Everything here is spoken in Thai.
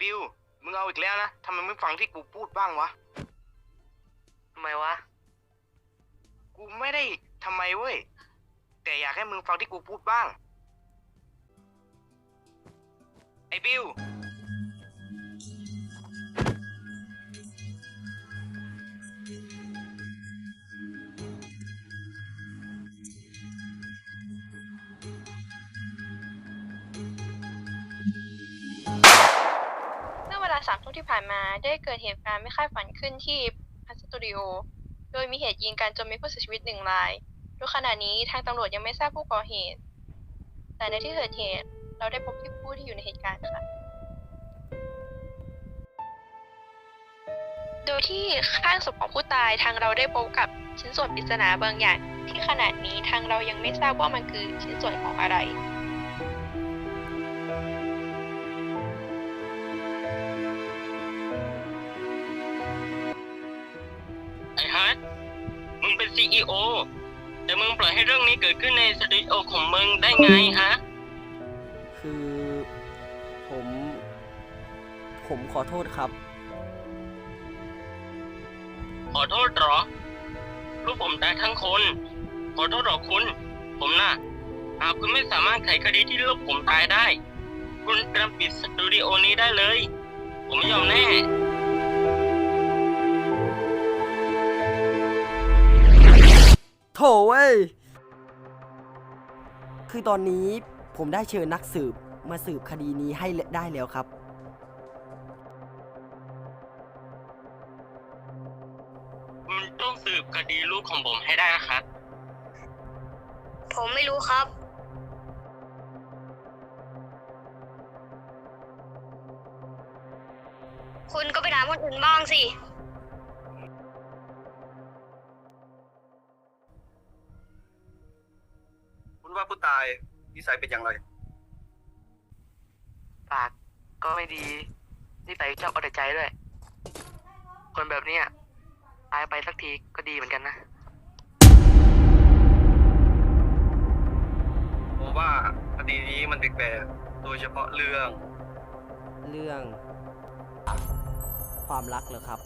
บิว มึงเอาอีกแล้วนะทำไมไม่ฟังที่กูพูดบ้างวะทำไมวะ กูไม่ได้ทำไมเว้ย แต่อยากให้มึงฟังที่กูพูดบ้าง ไอ้บิว สามทุ่มที่ผ่านมาได้เกิดเหตุการณ์ไม่คาดฝันขึ้นที่พัสตูดิโอ โดยมีเหตุยิงกันจนมีผู้เสียชีวิตหนึ่งรายโดยขณะนี้ทางตำรวจยังไม่ทราบผู้ก่อเหตุ แต่ในที่เกิดเหตุเราได้พบที่ผู้ที่อยู่ในเหตุการณ์ค่ะ โดยที่ข้างศพของผู้ตายทางเราได้พบกับชิ้นส่วนปริศนาบางอย่างที่ขณะนี้ทางเรายังไม่ทราบว่ามันคือชิ้นส่วนของอะไร มึงเป็นซีอแต่มึงปล่อยให้เรื่องนี้เกิดขึ้นในสตูดิโอของมึงได้ไงฮะ คือผม ผมขอโทษครับ ขอโทษเหรอลูกผมตายทั้งคน ขอโทษเหรอคุณ ผมน่ะหากคุณไม่สามารถไขคดีที่ลูกผมตายได้ คุณเตรียมปิดสตูดิโอนี้ได้เลย ผมไม่ยอมแน่ เว้ย คือตอนนี้ผมได้เชิญนักสืบมาสืบคดีนี้ให้ได้แล้วครับ คุณต้องสืบคดีลูกของผมให้ได้นะครับ ผมไม่รู้ครับ คุณก็ไปถามคนอื่นบ้างสิ ว่าผู้ตายนิสัยเป็นอย่างไร ปากก็ไม่ดีนี่ใส่ชอบเอาแต่ใจด้วย คนแบบเนี้ยตายไปสักทีก็ดีเหมือนกันนะ ผมว่าคดีนี้มันแปลกๆโดยเฉพาะเรื่อง เรื่อง ความรักเหรอครับ